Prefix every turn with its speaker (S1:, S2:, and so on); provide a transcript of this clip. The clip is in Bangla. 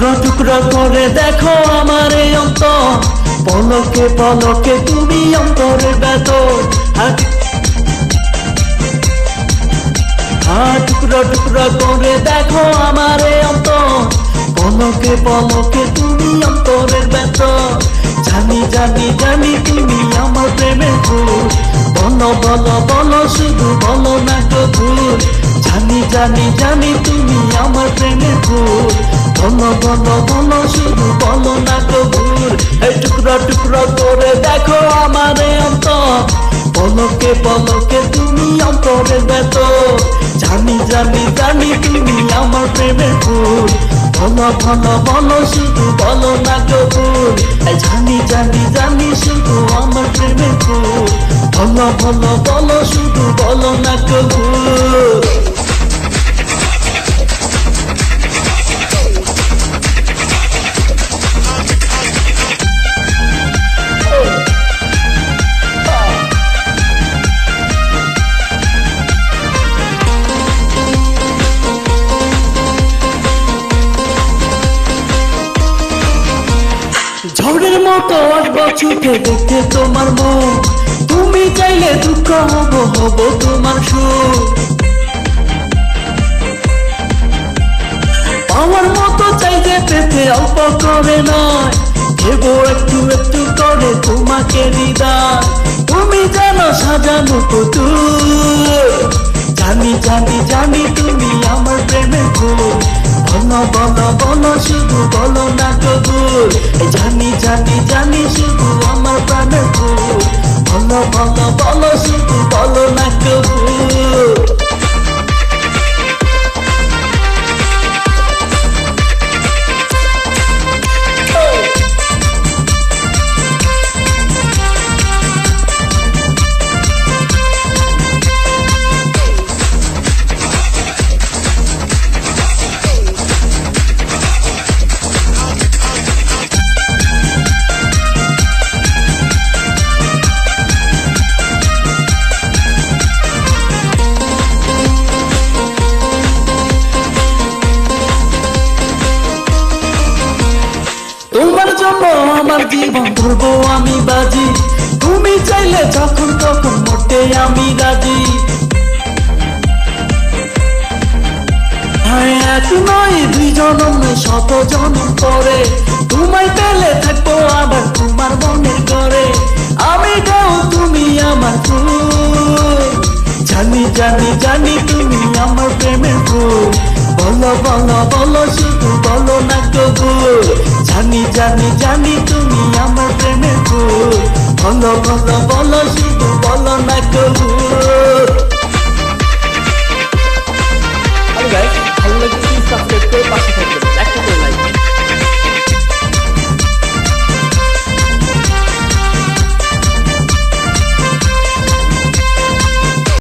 S1: টুকরো করে দেখো আমার এই অন্তর পলকে পলকে তুমি অন্তরের হাত। হাত টুকরো টুকরো করে দেখো আমার এই অন্তর পলকে পলকে তুমি অন্তরের বেতন জানি জানি জানি তুমি আমার প্রেমের ফুল। বলো বলো বলো, শুধু বলো না তো জানি জানি জানি তুমি আমার প্রেমের ফুল। বলো বলো বলো শুধু বলো না ভুল এই টুকরো টুকরো করে দেখো আমার অন্তর পলকে পলকে তুমি অন্তরের বেতন জানি জানি জানি তুমি আমার প্রেমের ফুল। বলো বলো বলো শুধু বলো না এই জানি জানি জানি শুধু আমার প্রেমের ফুল। বলো বলো বলো, শুধু বলো না কবুল ঝড়ের মতো আসব চোখে দেখতে তোমার মুখ তুমি চাইলে দুঃখ হব হব তোমার সুখ। আমার মতো চাইতে পেতে অল্প করে নয়। দেব একটু একটু করে তোমাকে হৃদয় তুমি জানো সাজানো পুতুল জানি জানি জানি তুমি বলো বলো বলো শুধু বলো না কবুল জানি জানি জানি, শুধু আমার প্রাণ বলো বলো বলো, শুধু জন্য আমার জীবন ধরবো আমি বাজি। তুমি চাইলে যখন তখন মোটে আমি রাজি। হ্যাঁ, এক নয় দুই শত জনম পরে। তোমায় পেলে থাকব আবার তোমার মনের করে আমি গাও তুমি আমার জানি জানি জানি তুমি আমার প্রেমের বলো বলো বলো শুধু জানি জানি জানি তুমি আমার প্রেমের ভুল বলো বলো বলো শুধু বলো না কবুল